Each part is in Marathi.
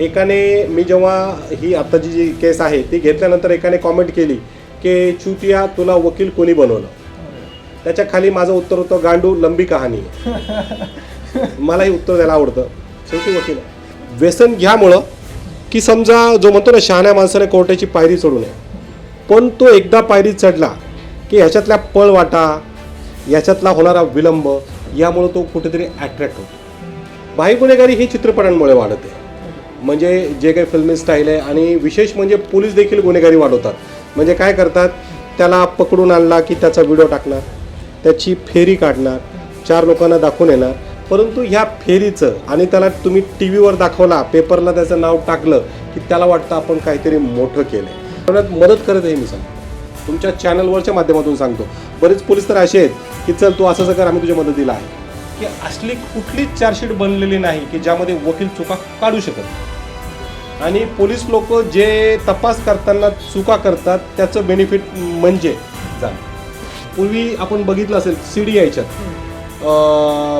एकाने मी जेव्हा ही आत्ताची जी केस आहे ती घेतल्यानंतर एकाने कॉमेंट केली की चुतिया तुला वकील कोणी बनवलं? त्याच्याखाली माझं उत्तर होतं गांडू लंबी कहाणी. मलाही उत्तर द्यायला आवडतं. शेवटी वकील. व्यसन घ्यामुळं की समजा जो म्हणतो ना शहाण्या माणसाने कोर्टाची पायरी चढू नये पण तो एकदा पायरी चढला की ह्याच्यातल्या पळवाटा याच्यातला होणारा विलंब यामुळं तो कुठेतरी अट्रॅक्ट होतो. भाई गुन्हेगारी ही चित्रपटांमुळे वाढत. आहे म्हणजे जे काही फिल्मी स्टाईल आहे आणि विशेष म्हणजे पोलीस देखील गुन्हेगारी वाढवतात. म्हणजे काय करतात? त्याला पकडून आणला की त्याचा व्हिडिओ टाकणार त्याची फेरी काढणार चार लोकांना दाखवून येणार. परंतु ह्या फेरीचं आणि त्याला तुम्ही टी व्हीवर दाखवला पेपरला त्याचं नाव टाकलं की त्याला वाटतं आपण काहीतरी मोठं केलं आहे मदत करत आहे मी सांगतो. तुमच्या चॅनलवरच्या माध्यमातून सांगतो. बरेच पोलीस तर असे आहेत की चल तू असं असं कर आम्ही तुझ्या मदतीला आहे. की असली कुठलीच चार्जशीट बनलेली नाही की ज्यामध्ये वकील चुका काढू शकत नाही. आणि पोलीस लोक जे तपास करताना चुका करतात त्याचं बेनिफिट म्हणजे? पूर्वी आपण बघितलं असेल सी डी यायच्यात.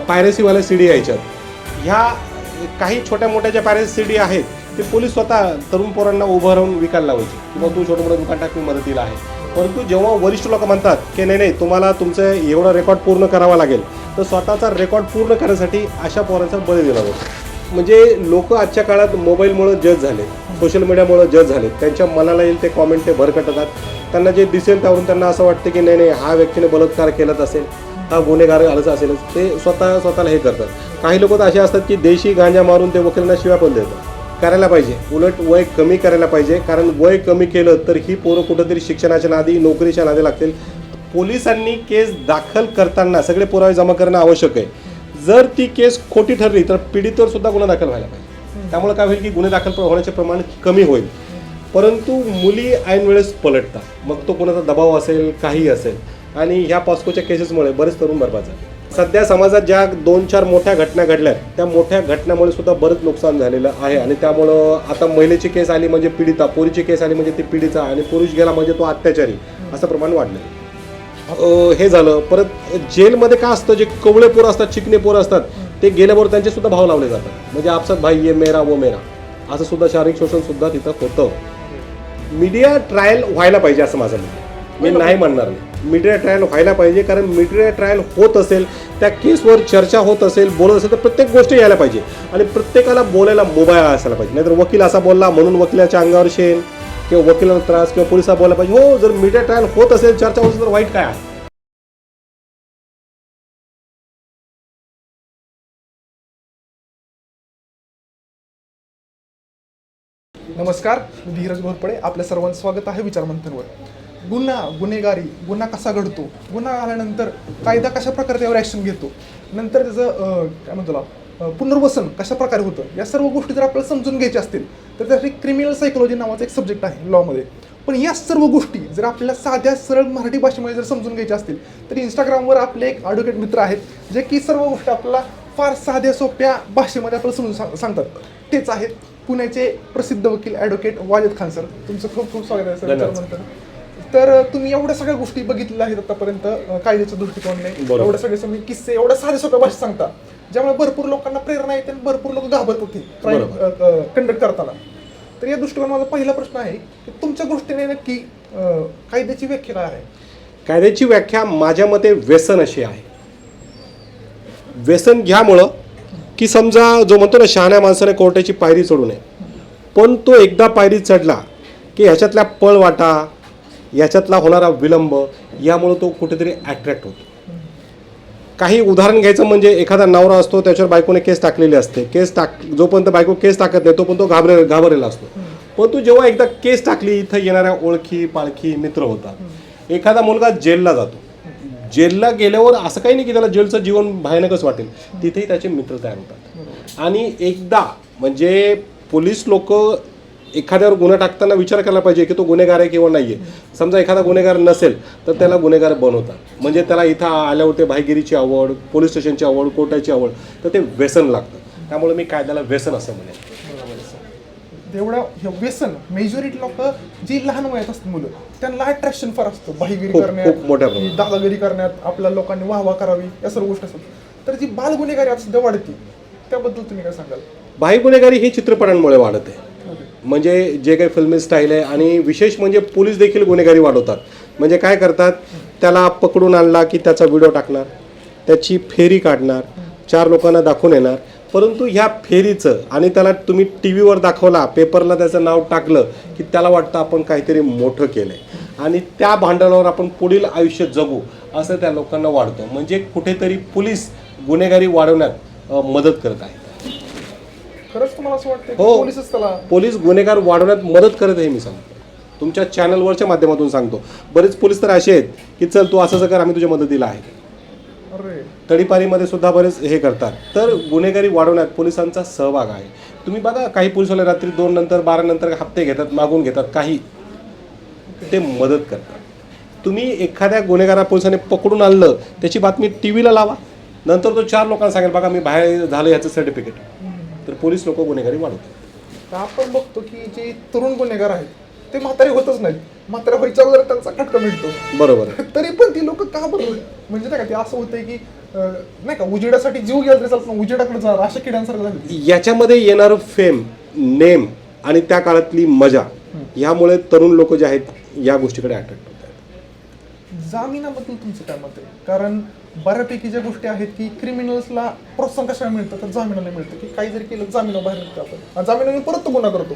पायरेसीवाल्या सी डी यायच्यात. ह्या काही छोट्या मोठ्या ज्या पायरेसी सी डी आहेत ते पोलीस स्वतः तरुण पोरांना उभं राहून विकायला लावायचे. किंवा तू छोटं मोठं दुकान टाक मी मदतीला आहे. परंतु जेव्हा वरिष्ठ लोक म्हणतात की नाही नाही तुम्हाला तुमचं एवढं रेकॉर्ड पूर्ण करावा लागेल तर स्वतःचा रेकॉर्ड पूर्ण करण्यासाठी अशा पोरांचा बळी दिला जातो. म्हणजे लोक आजच्या काळात मोबाईलमुळं जज झाले सोशल मीडियामुळं जज झाले. त्यांच्या मनाला येईल ते कॉमेंट ते भरकटतात. त्यांना जे दिसेल त्यावरून त्यांना असं वाटतं की नाही नाही हा व्यक्तीने बलात्कार केलाच असेल हा गुन्हेगार आलंच असेलच. ते स्वतः स्वतःला हे करतात. काही लोक तर असे असतात की देशी गांजा मारून ते वकिलांना शिव्या पण देतात. करायला पाहिजे. उलट वय कमी करायला पाहिजे. कारण वय कमी केलं तर ही पोरं कुठंतरी शिक्षणाच्या नादी नोकरीच्या नादी लागतील. पोलिसांनी केस दाखल करताना सगळे पुरावे जमा करणं आवश्यक आहे. जर ती केस खोटी ठरली तर पीडितवर सुद्धा गुन्हा दाखल व्हायला पाहिजे. त्यामुळे काय होईल की गुन्हे दाखल होण्याचे प्रमाण कमी होईल. परंतु मुली ऐन वेळेस पलटतात. मग तो कोणाचा दबाव असेल काही असेल. आणि ह्या पॉस्कोच्या केसेसमुळे बरेच तरुण बरबाद झाले. सध्या समाजात ज्या दोन चार मोठ्या घटना घडल्या त्या मोठ्या घटनामुळे सुद्धा बरंच नुकसान झालेलं आहे. आणि त्यामुळं आता महिलेची केस आली म्हणजे पीडिता पोरीची केस आली म्हणजे ती पीडिता आणि पुरुष गेला म्हणजे तो अत्याचारी असं प्रमाण वाढलं हे झालं. परत जेलमध्ये काय असतं जे कवळे पोरं असतात चिकणे पोरं असतात ते गेल्याबरोबर त्यांचे सुद्धा भाव लावले जातात. म्हणजे आपसात भाई ये मेरा वो मेरा. असं सुद्धा शारीरिक शोषण सुद्धा तिथं होतं. मीडिया ट्रायल व्हायला पाहिजे असं माझं. मी नाही म्हणणार नाही. मीडिया ट्रायल व्हायला पाहिजे कारण मीडिया ट्रायल होत असेल त्या केसवर चर्चा होत असेल बोलत असेल तर प्रत्येक गोष्ट यायला पाहिजे. आणि प्रत्येकाला बोलायला मोबाईल असायला पाहिजे. नाहीतर वकील असा बोलला म्हणून वकिलाच्या अंगावर शेण. किंवा वकिलांना त्रास किंवा पोलिसा बोलायला पाहिजे. हो जर मीडिया ट्रायल होत असेल चर्चा होत असेल तर वाईट काय आहे? नमस्कार मी धीरज घोरपडे आपल्या सर्वांचं स्वागत आहे विचारमंथनवर. गुन्हा गुन्हेगारी गुन्हा कसा घडतो? गुन्हा आल्यानंतर कायदा कशा प्रकारे त्यावर ॲक्शन घेतो? नंतर त्याचं काय म्हणतो पुनर्वसन कशा प्रकारे होतं या सर्व गोष्टी जर आपल्याला समजून घ्यायच्या असतील तर त्यासाठी क्रिमिनल सायकोलॉजी नावाचा एक सब्जेक्ट आहे लॉमध्ये पण या सर्व गोष्टी जर आपल्याला साध्या सरळ मराठी भाषेमध्ये जर समजून घ्यायच्या असतील तर इंस्टाग्रामवर आपले एक ॲडव्होकेट मित्र आहेत जे की सर्व गोष्टी आपल्याला फार साध्या सोप्या भाषेमध्ये आपल्याला समजून सांग- सांगतात. तेच आहेत पुण्याचे प्रसिद्ध वकील ॲडव्होकेट वाजद खान सर तुमचं खूप खूप स्वागत आहे सर. तर तुम्ही एवढ्या सगळ्या गोष्टी बघितल्या आहेत आतापर्यंत कायद्याच्या दृष्टिकोनाने. बरोबर. एवढे सगळे तुम्ही किस्से एवढ्या साध्या सोप्या भाषेत सांगता. ज्यामुळे भरपूर लोकांना प्रेरणा येते आणि भरपूर लोक घाबरतात बरोबर. कंडक्ट करताना. तर या दृष्टिकोन माझा पहिला प्रश्न आहे की तुमच्या दृष्टीने नक्की कायद्याची व्याख्या काय आहे? कायद्याची व्याख्या माझ्या मते व्यसन अशी आहे. व्यसन घ्यामुळं की समजा जो म्हणतो ना शहाण्या माणसाने कोर्टाची पायरी चढू नये. पण तो एकदा पायरी चढला की ह्याच्यातल्या पळवाटा याच्यातला होणारा विलंब यामुळं तो कुठेतरी अट्रॅक्ट होतो. काही उदाहरण घ्यायचं म्हणजे एखादा नवरा असतो त्याच्यावर बायकोने केस टाकलेली असते. केस टाक जोपर्यंत बायको केस टाकत नाही तोपर्यंत तो घाबरे घाबरलेला असतो. पण तू जेव्हा एकदा केस टाकली इथं येणाऱ्या ओळखी पाळखी मित्र होतात. एखादा मुलगा जेलला जातो. जेलला गेल्यावर असं काही नाही की त्याला जेलचं जीवन भयानकच वाटेल. तिथेही त्याचे मित्र तयार होतात. आणि एकदा म्हणजे पोलीस लोक एखाद्यावर गुन्हा टाकताना विचार करायला पाहिजे की तो गुन्हेगार आहे किंवा नाही आहे समजा एखादा गुन्हेगार नसेल तर त्याला गुन्हेगार बनवतात. म्हणजे त्याला इथं आल्यावर ते भाईगिरीची आवड पोलीस स्टेशनची आवड कोर्टाची आवड तर ते व्यसन लागतं. त्यामुळे मी कायद्याला व्यसन असं म्हणेन. तेवढ्या हे व्यसन मेजॉरिटी लोक जी लहान वयात असतात मुलं त्यांना अट्रॅक्शन फार असतं. बाहीगिरी खूप- करण्यात दादागिरी करण्यात आपल्या लोकांनी वाहवा करावी या सर्व गोष्टी असतात. तर जी बाल गुन्हेगारी आता सध्या वाढते त्याबद्दल तुम्ही काय सांगाल? भाई गुन्हेगारी ही चित्रपटांमुळे वाढत. आहे म्हणजे जे काही फिल्मी स्टाईल आहे आणि विशेष म्हणजे पोलीस देखील गुन्हेगारी वाढवतात. म्हणजे काय करतात? त्याला पकडून आणला की त्याचा व्हिडिओ टाकणार त्याची फेरी काढणार चार लोकांना दाखवून येणार. परंतु ह्या फेरीचं आणि त्याला तुम्ही टी व्हीवर दाखवला पेपरला त्याचं नाव टाकलं की त्याला वाटतं आपण काहीतरी मोठं केलं आहे आणि त्या भांडवलावर आपण पुढील आयुष्य जगू असं त्या लोकांना वाढतं. म्हणजे कुठेतरी पोलीस गुन्हेगारी वाढवण्यात मदत करत आहे. तुम्हाला असं वाटतं की हो. पोलीसच त्याला पोलीस गुन्हेगार वाढवण्यात मदत करत आहे मी सांगतो. तुमच्या चॅनलवरच्या माध्यमातून सांगतो. बरेच पोलीस तर असे आहेत की चल तू असं असं कर आम्ही तुझ्या मदतीला आहे. अरे. तडीपारीमध्ये सुद्धा बरेच हे करतात. तर गुन्हेगारी वाढवण्यात पोलिसांचा सहभाग आहे. तुम्ही बघा काही पोलिसवाले रात्री दोन नंतर बारा नंतर हप्ते घेतात मागून घेतात काही. ते मदत करतात. तुम्ही एखाद्या गुन्हेगारा पोलिसाने पकडून आणलं त्याची बातमी टी व्हीला लावा. नंतर तो चार लोकांना सांगेल बघा मी बाहेर झालं याचं सर्टिफिकेट तर पोलीस लोक गुन्हेगारी वाढवतात. तर आपण बघतो की जे तरुण गुन्हेगार आहेत ते म्हातारे होतच नाही म्हातारे व्हायच्या अगोदर त्यांचा खटका मिळतो. बरोबर. आहे तरी पण ती लोक का बरं म्हणजे नाही का ते असं होतंय की अं, नाही का उजेडासाठी जीव गेला तरी चालतं उजेडाकडे जाणार अशा किड्यांसारखं झालं. याच्यामध्ये येणारं फेम नेम आणि त्या काळातली मजा यामुळे तरुण लोक जे आहेत या गोष्टीकडे अट्रॅक्ट होत आहेत जामिनाबद्दल तुमचं काय मत आहे? कारण बऱ्यापैकी ज्या गोष्टी आहेत की क्रिमिनल्सला प्रोत्साहन कशाला मिळतं? तर जामिनाला मिळतं. की काही जरी केलं जामिना बाहेर निघतो आपण. जामिनाने परत तो गुन्हा करतो.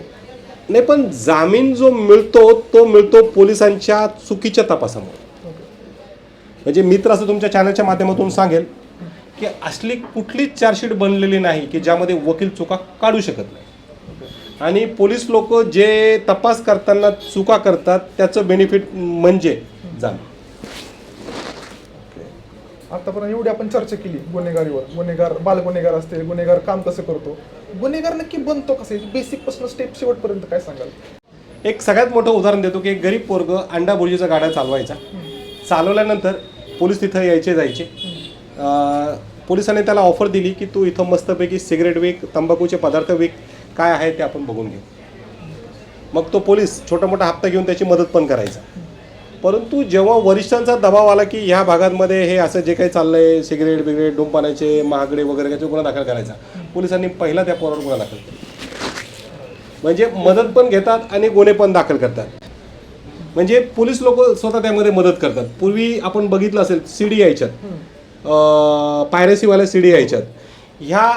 नाही पण जामीन जो मिळतो तो मिळतो पोलिसांच्या चुकीच्या तपासामुळे. म्हणजे मी तर असं तुमच्या चॅनलच्या माध्यमातून सांगेल की असली कुठलीच चार्जशीट बनलेली नाही की ज्यामध्ये वकील चुका काढू शकत नाही. आणि पोलीस लोक जे तपास करताना चुका करतात त्याचं बेनिफिट म्हणजे जामीन. आतापर्यंत एवढी आपण चर्चा केली गुन्हेगारीवर. गुन्हेगार बाल गुन्हेगार असतील गुन्हेगार काम कसं करतो? गुन्हेगार नक्की बनतो कसं? बेसिकपासून स्टेप शेवटपर्यंत काय सांगाल? एक सगळ्यात मोठं उदाहरण देतो की एक गरीब पोरग अंडा भुर्जीचा गाड्या चालवायचा. चालवल्यानंतर पोलीस तिथं यायचे जायचे. पोलिसांनी त्याला ऑफर दिली की तू इथं मस्तपैकी सिगरेट विक तंबाखूचे पदार्थ विक काय आहे ते आपण बघून घेऊ. मग तो पोलीस छोटा मोठा हप्ता घेऊन त्याची मदत पण करायचा. परंतु जेव्हा वरिष्ठांचा दबाव आला की ह्या भागांमध्ये हे असं जे काही चाललंय सिगरेट बिगरेट डोंपाण्याचे महागडे वगैरे त्याचे गुन्हा दाखल करायचा. पोलिसांनी पहिला त्या पोरावर गुन्हा दाखल केला. म्हणजे मदत पण घेतात आणि गुन्हे पण दाखल करतात. म्हणजे पोलीस लोक स्वतः त्यामध्ये मदत करतात. पूर्वी आपण बघितलं असेल सी डी यायच्यात पायरेसीवाल्या सी डी यायच्यात. ह्या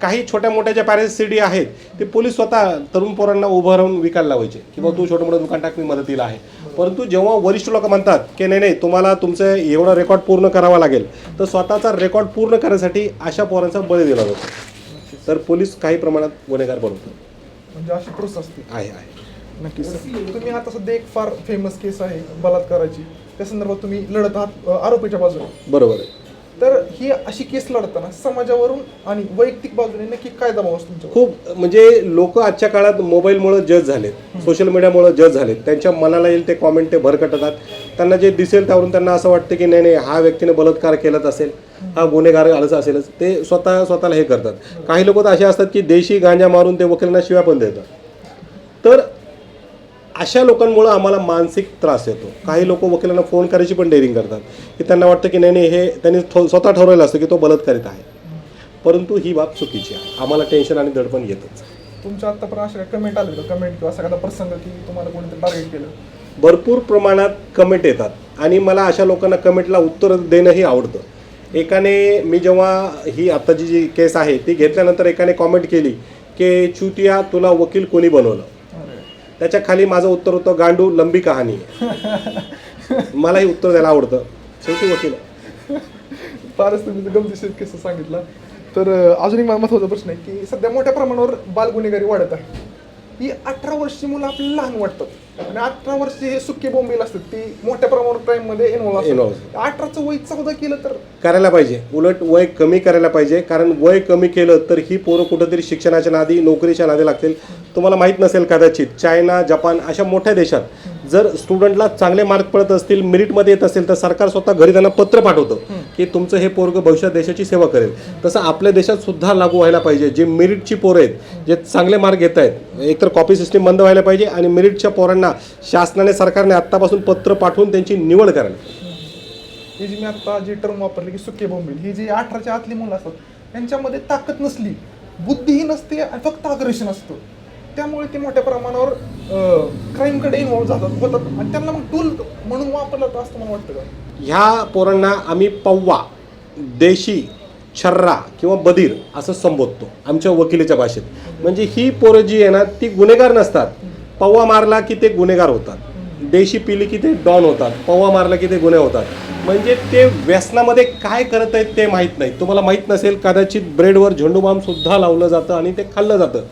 काही छोट्या मोठ्या ज्या पॅरेस सी डी आहेत ते पोलीस स्वतः तरुण पोरांना उभं राहून विकायला लावायचे. किंवा तू छोटं मोठं दुकान टाक मी मदतीला आहे. परंतु जेव्हा वरिष्ठ लोक म्हणतात की नाही नाही तुम्हाला तुमचं एवढा रेकॉर्ड पूर्ण करावा लागेल तर स्वतःचा रेकॉर्ड पूर्ण करण्यासाठी अशा पोरांचा बळी दिला जातो. तर पोलीस काही प्रमाणात गुन्हेगार बनवतात म्हणजे अशी प्रोसेस असते आहे आहे. नक्कीच. तुम्ही आता सध्या एक फार फेमस केस आहे बलात्काराची. त्या संदर्भात तुम्ही लढत आहात आरोपीच्या बाजूने. बरोबर आहे. तर ही अशी केस लढताना समाजावरून आणि वैयक्तिक बाजूने नक्की काय दबाव असतो खूप म्हणजे लोक आजच्या काळात मोबाईलमुळे जज झालेत सोशल मीडियामुळे जज झालेत. त्यांच्या मनाला येईल ते कॉमेंट ते भरकटतात. त्यांना जे दिसेल त्यावरून त्यांना असं वाटतं की नाही नाही हा व्यक्तीने बलात्कार केलाच असेल हा गुन्हेगार आलंच असेलच. ते स्वतः स्वतःला हे करतात. काही लोक तर असे असतात की देशी गांजा मारून ते वकिलांना शिव्या पण देतात. तर अशा लोकांमुळं आम्हाला मानसिक त्रास येतो. काही लोक वकिलांना फोन करायची पण डेअरिंग करतात. की त्यांना वाटतं की नाही नाही हे त्यांनी ठो- स्वतः ठरवलेलं असतं की तो बलात्कारित आहे. परंतु ही बाब चुकीची आहे. आम्हाला टेन्शन आणि दडपण येतच. तुमच्या अशा कमेंट आले कमेंट किंवा एखादा प्रसंग की तुम्हाला कोणीतरी टार्गेट केलं? भरपूर प्रमाणात कमेंट येतात. आणि मला अशा लोकांना कमेंटला उत्तर देणंही आवडतं. एकाने मी जेव्हा ही आत्ताची जी केस आहे ती घेतल्यानंतर एकाने कॉमेंट केली की चुतिया तुला वकील कोणी बनवलं? त्याच्याखाली माझं उत्तर होतं गांडू लंबी कहाणी आहे. मलाही उत्तर द्यायला आवडतं. शेवटी वकील. फारच तुम्ही गमतीशीर केस सांगितला. तर अजून एक महत्त्वाचा प्रश्न आहे की सध्या मोठ्या प्रमाणावर बाल गुन्हेगारी वाढत आहे. ही अठरा वर्षी मुलं आपल्याला लहान वाटतात. आणि अठरा वर्षी हे सुके बोंबील असतात. ती मोठ्या प्रमाणावर क्राईममध्ये इन्व्हॉल्व Involve असतात. अठराचं वय चौदा केलं तर? करायला पाहिजे. उलट वय कमी करायला पाहिजे. कारण वय कमी केलं तर ही पोरं कुठंतरी शिक्षणाच्या नादी नोकरीच्या नादी लागतील. तुम्हाला माहीत नसेल कदाचित चायना जपान अशा मोठ्या देशात जर स्टुडंटला चांगले मार्क पडत असतील मेरिटमध्ये येत असेल तर सरकार स्वतः घरी त्यांना पत्र पाठवतं की तुमचं हे पोरग भविष्यात देशाची सेवा करेल. तसं आपल्या देशात सुद्धा लागू व्हायला पाहिजे. जे मेरिटची पोरं आहेत जे चांगले मार्क घेत आहेत एकतर कॉपी सिस्टीम बंद व्हायला पाहिजे आणि मेरिटच्या पोरांना शासनाने सरकारने आत्तापासून पत्र पाठवून त्यांची निवड पाहिजे. ही जी मी आता जी टर्म वापरली की सुके बोंबील ही जी अठराच्या आतली मुलं असतात त्यांच्यामध्ये ताकद नसली बुद्धीही नसते आणि फक्त अग्रेशन असतं. त्यामुळे ते मोठ्या प्रमाणावर क्राईमकडे इन्व्हॉल्व्ह जातात होतात. आणि त्यांना मग टूल म्हणून वापरलं जातं असं मला वाटतं का? ह्या पोरांना आम्ही पव्वा देशी छर्रा किंवा बधीर असं संबोधतो आमच्या वकिलीच्या भाषेत. म्हणजे ही पोरं जी आहे ना ती गुन्हेगार नसतात. पव्वा मारला की ते गुन्हेगार होतात. देशी पिली की ते डॉन होतात. पव्वा मारला की ते गुन्हे होतात. म्हणजे ते व्यसनामध्ये काय करत आहेत ते माहीत नाही. तुम्हाला माहीत नसेल कदाचित ब्रेडवर झेंडूबाम सुद्धा लावलं जातं आणि ते खाल्लं जातं.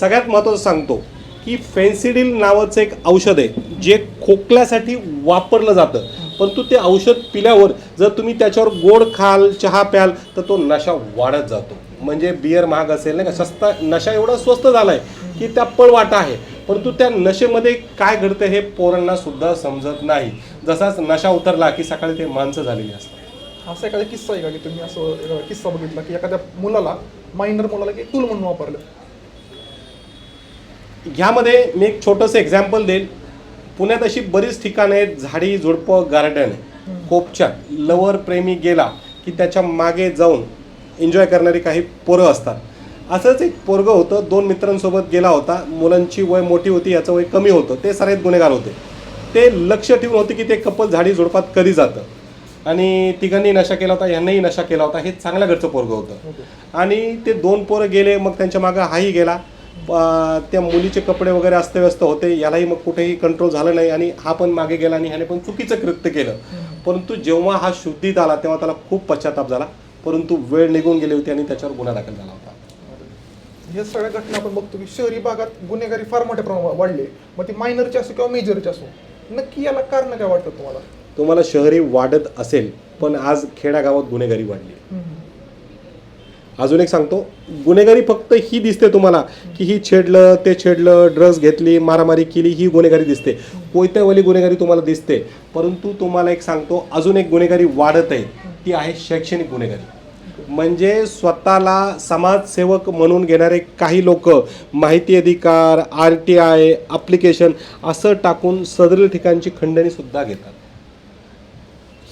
सगळ्यात महत्त्वाचं सांगतो की फेन्सिडिल नावाचं एक औषध आहे जे खोकल्यासाठी वापरलं जातं. परंतु ते औषध पिल्यावर जर तुम्ही त्याच्यावर गोड खाल चहा प्याल तर तो नशा वाढत जातो. म्हणजे बियर महाग असेल नाही का? सस्ता नशा एवढा स्वस्त झाला आहे की त्या पळवाटा आहे. परंतु त्या नशेमध्ये काय घडतं हे पोरांना सुद्धा समजत नाही. जसाच नशा उतरला की सकाळी ते माणसं झालेली असतात. असा एखादा किस्सा आहे का की तुम्ही असं किस्सा बघितला की एखाद्या मुलाला मायनर मुलाला की टूल म्हणून वापरलं. ह्यामध्ये मी एक छोटंसं एक्झाम्पल देईल. पुण्यात अशी बरीच ठिकाणं आहेत झाडी झुडपं गार्डन कोपच्यात लवर प्रेमी गेला की त्याच्यामागे जाऊन एन्जॉय करणारी काही पोरं असतात. असंच एक पोरगं होतं दोन मित्रांसोबत गेला होता. मुलांची वय मोठी होती याचं वय कमी होतं. ते सराईत गुन्हेगार होते. ते लक्ष ठेवून होते की ते कपल झाडी झुडपात कधी जातं. आणि तिघांनी नशा केला होता ह्यांनाही नशा केला होता. हे चांगल्या घरचं पोरगं होतं. आणि ते दोन पोरं गेले मग त्यांच्या मागं हाही गेला. त्या मुलीचे कपडे वगैरे अस्तव्यस्त होते यालाही मग कुठेही कंट्रोल झालं नाही आणि हा पण मागे गेला आणि ह्याने पण चुकीचं कृत्य केलं. परंतु जेव्हा हा शुद्धीत आला तेव्हा त्याला खूप पश्चाताप झाला. परंतु वेळ निघून गेली होती आणि त्याच्यावर गुन्हा दाखल झाला होता. हे सगळ्या घटना आपण बघतो की शहरी भागात गुन्हेगारी फार मोठ्या प्रमाणात वाढली. मग ती मायनरची असो किंवा मेजरची असो नक्की याला कारण काय वाटतं तुम्हाला? तुम्हाला शहरी वाढत असेल पण आज खेड्यागावात गुन्हेगारी वाढली. अजून एक सांगतो गुन्हेगारी फक्त ही दिसते तुम्हाला की ही छेडलं ते छेडलं ड्रग्ज घेतली मारामारी केली ही गुन्हेगारी दिसते. कोयत्यावाली गुन्हेगारी तुम्हाला दिसते परंतु तुम्हाला एक सांगतो अजून एक गुन्हेगारी वाढत आहे ती आहे शैक्षणिक गुन्हेगारी. म्हणजे स्वतःला समाजसेवक म्हणून घेणारे काही लोक माहिती अधिकार आर टी आय ॲप्लिकेशन असं टाकून सदरील ठिकाणची खंडणीसुद्धा घेतात.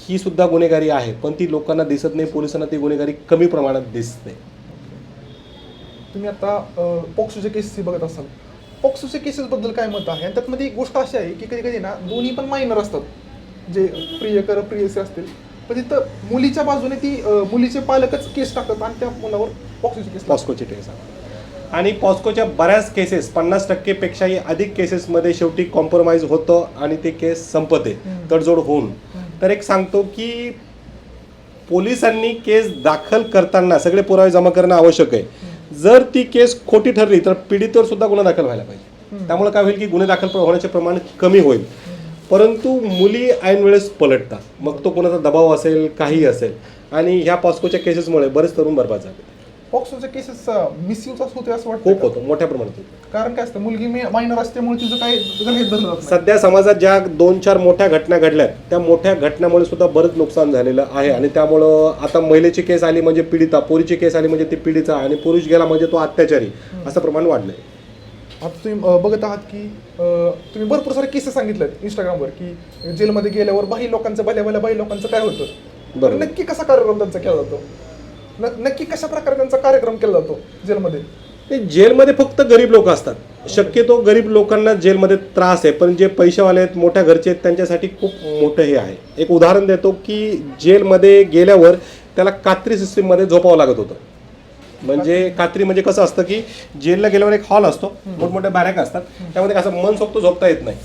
ही सुद्धा गुन्हेगारी आहे पण ती लोकांना दिसत नाही पोलिसांना ती गुन्हेगारी कमी प्रमाणात दिसते. तुम्ही आता अं, पॉक्सोच्या केसेस बघत असाल. पॉक्सोच्या केसेस बद्दल काय मत आहे? आणि त्यातमध्ये एक गोष्ट अशी आहे की कधी कधी ना दोन्ही पण मायनर असतात. जे प्रियकर प्रियसी असतील. पण तिथं मुलीच्या बाजूने ती मुलीचे पालकच केस टाकतात आणि त्या मुलावर पॉक्सोची केस पॉस्कोची केस आणि पॉस्कोच्या बऱ्याच केसेस पन्नास टक्केपेक्षाही अधिक केसेसमध्ये शेवटी कॉम्प्रोमाइज होतं आणि ते केस संपते. तडजोड होऊन. तर एक सांगतो की पोलिसांनी केस दाखल करताना सगळे पुरावे जमा करणं आवश्यक आहे. जर ती केस खोटी ठरली तर पीडितेवर सुद्धा गुन्हा दाखल व्हायला पाहिजे. त्यामुळे काय होईल की गुन्हे दाखल होण्याचे प्रमाण कमी होईल. परंतु मुली ऐन वेळेस पलटतात. मग तो कोणाचा दबाव असेल काही असेल. आणि ह्या पॉस्कोच्या केसेसमुळे बरेच तरुण बरबाद झाले. पॉक्सोच्या केसेस मिसयूज होते असं वाटतं खूप का? होतं मोठ्या प्रमाणात होतं. कारण काय असतं मुलगी मायनर असल्यामुळे तिचं काही गृहीत धरलं जात नाही. सध्या समाजात ज्या दोन चार मोठ्या घटना घडल्यात त्या मोठ्या घटनामुळे सुद्धा बरंच नुकसान झालेलं आहे. आणि त्यामुळं आता महिलेची केस आली म्हणजे पीडिता पोरीची केस आली म्हणजे ती पीडिता आणि पुरुष गेला म्हणजे तो अत्याचारी. असं प्रमाण वाढलंय. आता तुम्ही अं, बघत आहात की अं, तुम्ही भरपूर सारे केसेस सांगितलेत इंस्टाग्रामवर की जेलमध्ये गेल्यावर बाही लोकांचं भल्या भल्या बाही लोकांचं काय होतं? बरोबर. नक्की कसा कार्यक्रम त्यांचा केला जातो? नक्की कशा प्रकारे त्यांचा कार्यक्रम केला जातो जेलमध्ये? ते जेलमध्ये फक्त गरीब लोक असतात. शक्यतो गरीब लोकांना जेलमध्ये त्रास आहे पण जे पैसेवाले आहेत मोठ्या घरचे आहेत त्यांच्यासाठी खूप मोठं हे आहे. एक उदाहरण देतो की जेलमध्ये गेल्यावर त्याला कात्री सिस्टीममध्ये झोपावं लागत होतं. म्हणजे कात्री म्हणजे कसं असतं की जेलला गेल्यावर एक हॉल असतो मोठमोठ्या बॅरॅक असतात त्यामध्ये कसं मन सोबत झोपता येत नाही.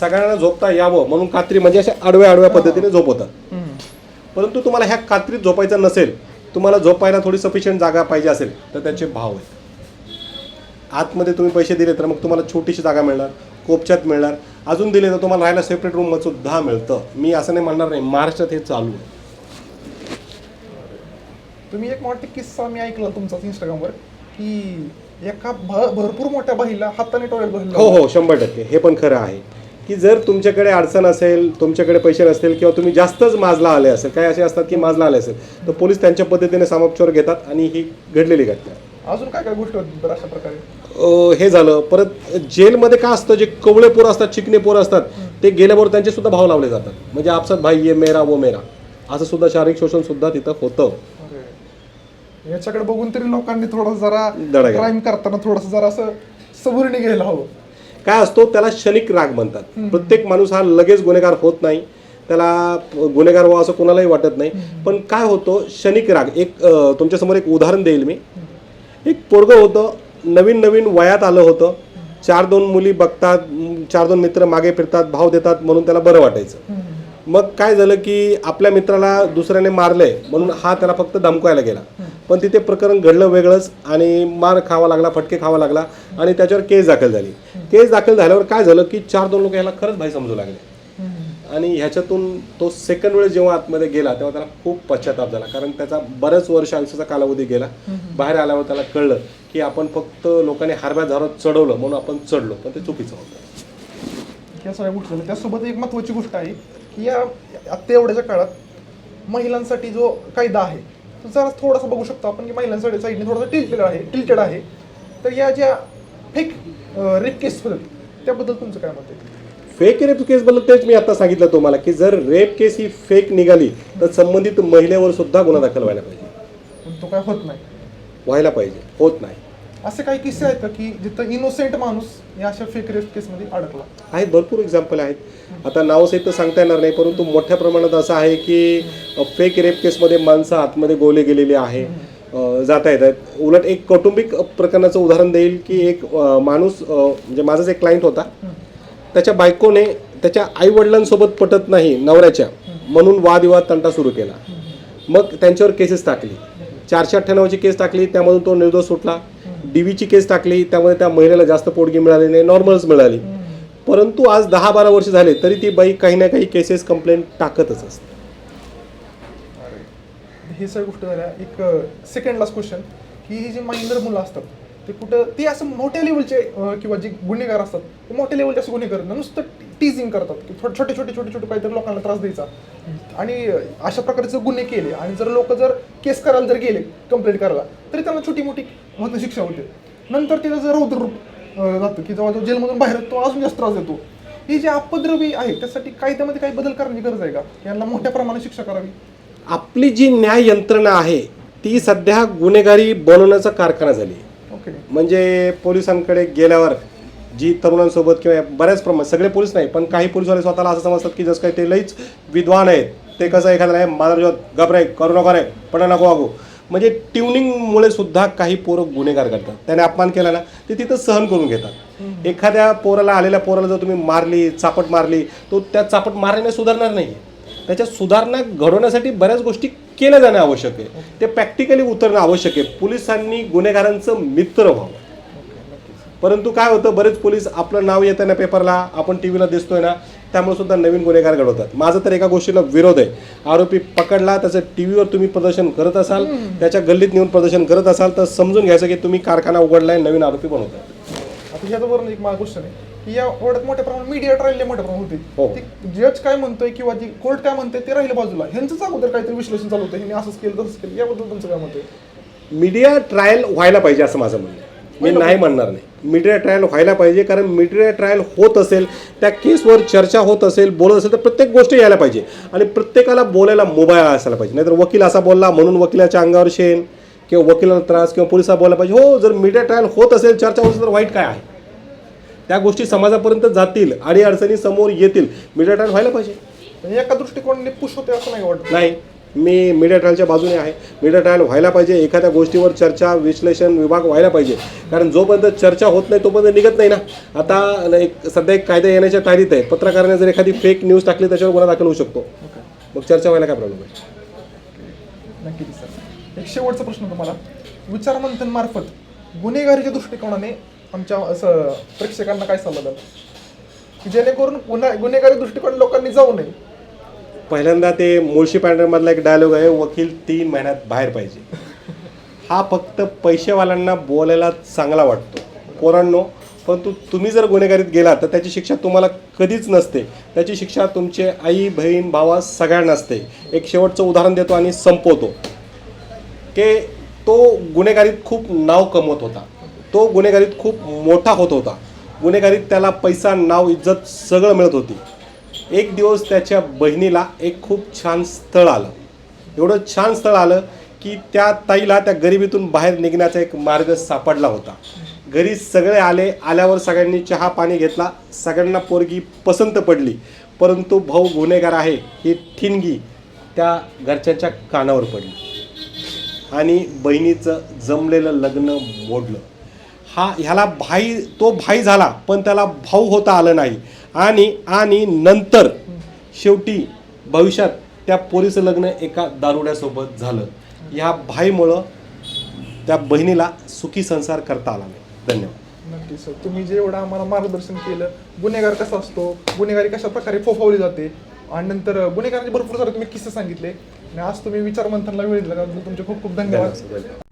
सगळ्यांना झोपता यावं म्हणून कात्री म्हणजे अशा आडव्या आडव्या पद्धतीने झोपवतात परंतु तुम्हाला ह्या कात्रीत झोपायचं नसेल तुम्हाला झोपायला थोडी सफिशियंट जागा पाहिजे असेल तर त्याचे भाव आहेत. आतमध्ये तुम्ही पैसे दिले तर मग तुम्हाला छोटीशी जागा मिळणार कोपच्यात मिळणार. अजून दिले तर तुम्हाला राहायला सेपरेट रूम सुद्धा मिळतं. मी असं नाही म्हणणार नाही महाराष्ट्रात हे चालू आहे. तुम्ही एक मोठा किस्सा मी ऐकला तुमचाच इंस्टाग्रामवर की एका भरपूर मोठ्या बाईला हाताने टॉयलेट हो हो शंभर टक्के. हे पण खरं आहे. की जर तुमच्याकडे अडचण असेल तुमच्याकडे पैसे नसतील किंवा तुम्ही जास्तच माजला आले असेल काही असे असतात की माजला आले असेल तर पोलीस त्यांच्या पद्धतीने सामोपचार घेतात आणि ही घडलेली घटना. अजून काय काय गोष्टी बरं अशा प्रकारे हे झालं परत जेलमध्ये काय असतं जे कवळे पोरं असतात चिकणे पोरं असतात ते गेल्याबरोबर त्यांचे सुद्धा भाव लावले जातात म्हणजे आपसात भाई ये मेरा वो मेरा असं सुद्धा शारीरिक शोषण सुद्धा तिथं होतं. याच्याकडे बघून तरी लोकांनी थोडं जरा. क्राईम करताना थोडस जरा असं सबुरीने घ्यायला हवं काय असतो त्याला क्षणिक राग म्हणतात. प्रत्येक माणूस हा लगेच गुन्हेगार होत नाही. त्याला गुन्हेगार व्हावं असं कोणालाही वाटत नाही. पण काय होतो क्षणिक राग. एक तुमच्यासमोर एक उदाहरण देईल मी. एक पोरगं होतं नवीन नवीन वयात आलं होतं. चार दोन मुली बघतात चार दोन मित्र मागे फिरतात भाव देतात म्हणून त्याला बरं वाटायचं. मग काय झालं की आपल्या मित्राला दुसऱ्याने मारलंय म्हणून हा त्याला फक्त धमकवायला गेला. पण तिथे प्रकरण घडलं वेगळंच आणि मार खावा लागला फटके खावा लागला आणि त्याच्यावर केस दाखल झाली. केस दाखल झाल्यावर काय झालं की चार दोन लोक याला खरंच भाई समजू लागले. आणि ह्याच्यातून तो सेकंड वेळेस जेव्हा आतमध्ये गेला तेव्हा त्याला खूप पश्चाताप झाला. कारण त्याचा बऱ्याच वर्ष आयुष्याचा कालावधी गेला. बाहेर आल्यावर त्याला कळलं की आपण फक्त लोकांनी हरव्या झाडावर चढवलं म्हणून आपण चढलो पण ते चुकीचं होतं. या सगळ्या गोष्टी झाल्या त्यासोबत एक महत्वाची गोष्ट आहे की या आत्ता एवढ्याच्या काळात महिलांसाठी जो कायदा आहे तो जरा थोडासा बघू शकतो आपण की महिलांसाठी साईडने थोडासा टिल्टेड आहे टिल्टेड आहे. तर या ज्या फेक रेप केस त्याबद्दल तुमचं काय मत आहे? फेक रेप केस बद्दल तेच मी आता सांगितलं तुम्हाला की जर रेप केस ही फेक निघाली तर संबंधित महिलेवर सुद्धा गुन्हा दाखल व्हायला पाहिजे. पण तो काय होत नाही. व्हायला पाहिजे होत नाही. असे काही किस्से आहेत का की जिथं इनोसेंट माणूस या अशा फेक रेप केसमध्ये अडकला? आहेत भरपूर एक्झाम्पल आहेत. आता नावसहित सांगता येणार नाही परंतु मोठ्या प्रमाणात असं आहे की फेक रेप केसमध्ये माणसं आतमध्ये गोले गेलेली आहे. जाता येत आहेत. उलट एक कौटुंबिक प्रकरणाचं उदाहरण देईल की एक माणूस म्हणजे माझाच एक क्लायंट होता. त्याच्या बायकोने त्याच्या आई वडिलांसोबत पटत नाही नवऱ्याच्या. म्हणून वादविवाद तंटा सुरू केला. मग त्यांच्यावर केसेस टाकली. चारशे अठ्ठ्याण्णवची केस टाकली त्यामधून तो निर्दोष सुटला. डीव्हीची केस टाकली त्यामध्ये त्या महिलेला जास्त पोटगी मिळाली नाही नॉर्मल्स मिळाली. परंतु आज दहा बारा वर्ष झाले तरी ती बाई काही ना काही केसेस कंप्लेंट टाकतच असते. हे सगळ्या गोष्ट झाल्या. एक सेकंड लास्ट क्वेश्चन की ही जी माइनर मुलं असतात ते कुठं ते असं मोठ्या लेवलचे किंवा जे गुन्हेगार असतात ते मोठ्या लेवलचे असं गुन्हे करत नाही नुसतं टीजिंग करतात. की छोटे छोटे छोटे छोटे काहीतरी लोकांना त्रास द्यायचा. आणि अशा प्रकारचे गुन्हे केले. आणि जर लोक जर केस करायला जर गेले कंप्लेंट करायला तरी त्यांना छोटी मोठी फक्त शिक्षा होते. नंतर तिथं जर रौद्र रूप जातं की जेव्हा तो जेलमधून बाहेर येतो अजून जास्त त्रास देतो. ही जी अपद्रवी आहे त्यासाठी कायद्यामध्ये काही बदल करण्याची गरज आहे का? यांना मोठ्या प्रमाणात शिक्षा करावी. आपली जी न्याय यंत्रणा आहे ती सध्या गुन्हेगारी बनवण्याचा कारखाना झाली. आहे ओके. म्हणजे पोलिसांकडे गेल्यावर जी तरुणांसोबत किंवा बऱ्याच प्रमाणात सगळे पोलीस नाही पण काही पोलीसवाले स्वतःला असं समजतात की जसं काही ते लईच विद्वान आहेत ते कसं एखाद्याला "हे माझा घबराय करू नको रे पडा नको वागू म्हणजे ट्युनिंगमुळे सुद्धा काही पोरं गुन्हेगार करतात. त्याने अपमान केला ना ते तिथं सहन करून घेतात. एखाद्या पोराला आलेल्या पोराला जर तुम्ही मारली चापट मारली तो त्या चापट मारण्याने सुधारणार नाही. त्याच्या सुधारणा घडवण्यासाठी बऱ्याच गोष्टी केल्या जाणं आवश्यक आहे. ते प्रॅक्टिकली उतरणं आवश्यक आहे. पोलिसांनी गुन्हेगारांचं मित्र व्हावं. परंतु काय होतं बरेच पोलीस आपलं नाव येतं ना पेपरला आपण टी व्हीला दिसतोय ना. त्यामुळे सुद्धा नवीन गुन्हेगार घडवतात. माझं तर एका गोष्टीला विरोध आहे. आरोपी पकडला त्याचं टी व्हीवर तुम्ही प्रदर्शन करत असाल त्याच्या गल्लीत नेऊन प्रदर्शन करत असाल तर समजून घ्यायचं की तुम्ही कारखाना उघडलाय नवीन आरोपी बनवताय. आता ह्याच्यावरून एक मला क्वेश्चन आहे की या एवढ्यात मोठ्या प्रमाणात मीडिया ट्रायल मोठ्या प्रमाणात हो. होते ती जज काय म्हणतोय किंवा जी कोर्ट काय म्हणते ते राहिलं बाजूला. ह्यांचं अगोदर काहीतरी विश्लेषण चालू होतं. ह्यांनी असंच केलं तसंच केलं. याबद्दल तुमचं काय मत आहे? मीडिया ट्रायल व्हायला पाहिजे असं माझं म्हणणं आहे. मी नाही म्हणणार नाही. मीडिया ट्रायल व्हायला पाहिजे कारण मीडिया ट्रायल होत असेल त्या केसवर चर्चा होत असेल बोलत असेल तर प्रत्येक गोष्ट यायला पाहिजे. आणि प्रत्येकाला बोलायला मोबाईल असायला पाहिजे. नाहीतर वकील असा बोलला म्हणून वकिलाच्या अंगावर शेण किंवा वकिलाला त्रास किंवा पोलिसाला बोलायला पाहिजे. हो जर मीडिया ट्रायल होत असेल चर्चा होत असेल तर वाईट काय आहे? त्या गोष्टी समाजापर्यंत जातील आणि अडचणी समोर येतील. मीडिया ट्रायल व्हायला पाहिजे. एका दृष्टिकोनाने पुश होते असं नाही वाटत. नाही. मी मीडिया ट्रायलच्या बाजूने आहे. मीडिया ट्रायल व्हायला पाहिजे एखाद्या गोष्टीवर चर्चा विश्लेषण विभाग व्हायला पाहिजे. कारण जोपर्यंत चर्चा होत नाही तोपर्यंत निघत नाही ना. आता एक सध्या एक कायदा येण्याच्या तयारीत आहे. पत्रकाराने जर एखादी फेक न्यूज टाकली त्याच्यावर गुन्हा दाखल होऊ शकतो. मग चर्चा व्हायला काय प्रॉब्लेम आहे? नक्की सर एक शेवटचा प्रश्न तुम्हाला विचारमंथन मार्फत गुन्हेगारीच्या दृष्टिकोनाने आमच्या असं प्रेक्षकांना काय सल्ला द्याल? की जेणेकरून गुन्हा गुन्हेगारी दृष्टिकोन लोकांनी जाऊ नये. पहिल्यांदा ते मुळशी पॅन्डरमधला एक डायलॉग आहे वकील तीन महिन्यात बाहेर पाहिजे. हा फक्त पैसेवाल्यांना बोलायला चांगला वाटतो. पोरांनो परंतु तुम्ही जर गुन्हेगारीत गेला तर त्याची शिक्षा तुम्हाला कधीच नसते. त्याची शिक्षा तुमचे आई बहीण भावा सगळ्यांना असते एक शेवटचं उदाहरण देतो आणि संपवतो. की तो गुन्हेगारीत खूप नाव कमवत होता. तो गुन्हेगारीत खूप मोठा होत होता. गुन्हेगारीत त्याला पैसा नाव इज्जत सगळं मिळत होती. एक दिवस त्याच्या बहिणीला एक खूप छान स्थळ आलं. एवढं छान स्थळ आलं की त्या ताईला त्या गरिबीतून बाहेर निघण्याचा एक मार्ग सापडला होता. घरी सगळे आले आल्यावर सगळ्यांनी चहा पाणी घेतला. सगळ्यांना पोरगी पसंत पडली. परंतु भाऊ गुन्हेगार आहे ही ठिणगी त्या घरच्यांच्या कानावर पडली. आणि बहिणीचं जमलेलं लग्न मोडलं. हा ह्याला भाई तो भाई झाला पण त्याला भाऊ होता आलं नाही. आणि आणि नंतर शेवटी भविष्यात त्या पोरीचं लग्न एका दारुड्यासोबत झालं. ह्या भाईमुळं त्या बहिणीला सुखी संसार करता आला नाही. धन्यवाद. नक्की सर. तुम्ही जे एवढं आम्हाला मार्गदर्शन केलं गुन्हेगार कसा असतो गुन्हेगारी कशा प्रकारे फोफावली जाते आणि नंतर गुन्हेगारांचे भरपूर सारे तुम्ही किस्से सांगितले. आणि आज तुम्ही विचार मंथनला वेळ दिला तुमचे खूप खूप धन्यवाद.